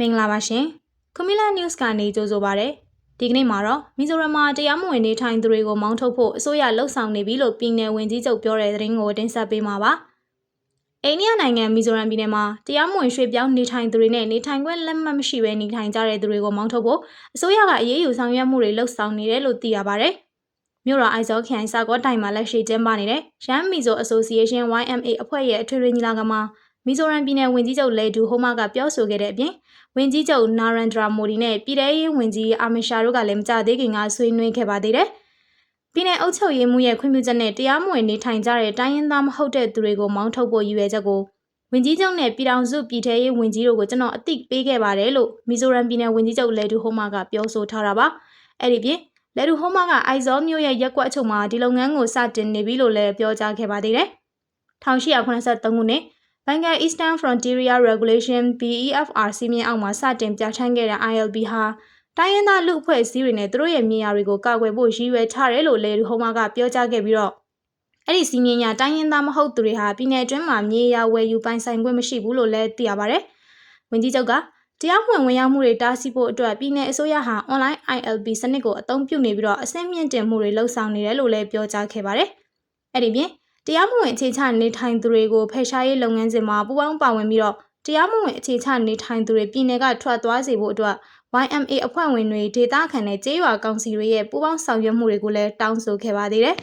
မင်္ဂလာပါရှင်ကွန်မီလာ news ကနေကြိုဆိုပါရစေဒီကနေ့မှာတော့မီဇိုရမ်မှာတရားမဝင်နေထိုင်သူတွေကိုမောင်းထုတ်ဖို့အစိုးရလှုံ့ဆော်နေပြီလို့ပြည်내ဝင်ကြီးချုပ်ပြောတဲ့သတင်းကိုတင်ဆက်ပေးမှာပါအိန္ဒိယနိုင်ငံမီဇိုရမ်ပြည်နယ်မှာတရားမဝင်ရွှေ့ပြောင်းနေထိုင်သူတွေနဲ့နေထိုင်ခွင့်လက်မှတ်မရှိဘဲနေထိုင်ကြတဲ့သူတွေကိုမောင်းထုတ်ဖို့အစိုးရကအရေးယူဆောင်ရွက်မှုတွေလှုံ့ဆော်နေတယ်လို့သိရပါဗျ။မြို့တော်အိုက်ဇော်ခရိုင်စာကောတိုင်မှာလက်ရှိကျင်းပနေတဲ့ရန်မီဇို Association YMA အဖွဲ့ရဲ့အထွေထွေညီလာခံမှာ မီဇိုရမ်ပြည်နယ်ဝန်ကြီးချုပ်လေဒူဟိုမာကပြောဆိုခဲ့တဲ့အပြင်ဝန်ကြီးချုပ်နာရန်ဒရာမိုဒီနဲ့ပြည်ထောင်ရေးဝန်ကြီးအာမရှာတို့ကလည်းမကြသေးခင်ကဆွေးနွေးခဲ့ပါသေးတယ်။ပြည်내အုပ်ချုပ်ရေးမှုရဲ့ခွင့်ပြုချက်နဲ့တရားမဝင်နေထိုင်ကြတဲ့တိုင်းရင်းသားမဟုတ်တဲ့သူတွေကိုမောင်းထုတ်ဖို့ရည်ရွယ်ချက်ကိုဝန်ကြီးချုပ်နဲ့ပြည်ထောင်စုပြည်ထရေးဝန်ကြီးတို့ကိုကျွန်တော်အသိပေးခဲ့ပါတယ်လို့မီဇိုရမ်ပြည်နယ်ဝန်ကြီးချုပ်လေဒူဟိုမာကပြောဆိုထားတာပါ။အဲ့ဒီပြင်လေဒူဟိုမာကအိုက်ဇောမြို့ရဲ့ရက်ကွက်အချုပ်မှာဒီလုပ်ငန်းကိုစတင်နေပြီလို့လည်းပြောကြားခဲ့ပါသေးတယ်။1883ခုနှစ် Bengal Eastern Frontier Regulation BEFR စီမင်းအောက်မှာစတင်ပြဋ္ဌာန်းခဲ့တဲ့ ILB ဟာတိုင်းရင်းသားလူအဖွဲ့အစည်းတွေနဲ့သူတို့ရဲ့မြေယာတွေကိုကာကွယ်ဖို့ရည်ရွယ်ထားတယ်လို့လေဟိုမာကပြောကြားခဲ့ပြီးတော့အဲ့ဒီစီမင်းညာတိုင်းရင်းသားမဟုတ်သူတွေဟာပြည်내အတွင်းမှာမြေယာဝယ်ယူပိုင်ဆိုင်ခွင့်မရှိဘူးလို့လည်းသိရပါဗျ။ဝန်ကြီးချုပ်ကတရားဝင်ဝင်ရောက်မှုတွေတားဆီးဖို့အတွက်ပြည်내အစိုးရဟာ online ILB စနစ်ကိုအသုံးပြုနေပြီးတော့အဆင့်မြင့်တင်မှုတွေလှုံ့ဆော်နေတယ်လို့လည်းပြောကြားခဲ့ပါတယ်။အဲ့ဒီပြင် တရားမဝင်အခြေချနေထိုင်သူတွေကိုဖယ်ရှားရေးလုပ်ငန်းစဉ်မှာပူးပေါင်းပါဝင်ပြီးတော့တရားမဝင်အခြေချနေထိုင်သူတွေပြည်내ကထွက်သွားစေဖို့အတွက် YMA အဖွဲ့ဝင်တွေဒေသခံနဲ့ကျေးရွာကောင်စီတွေရဲ့ပူးပေါင်းဆောင်ရွက်မှုတွေကိုလည်းတောင်းဆိုခဲ့ပါသေးတယ်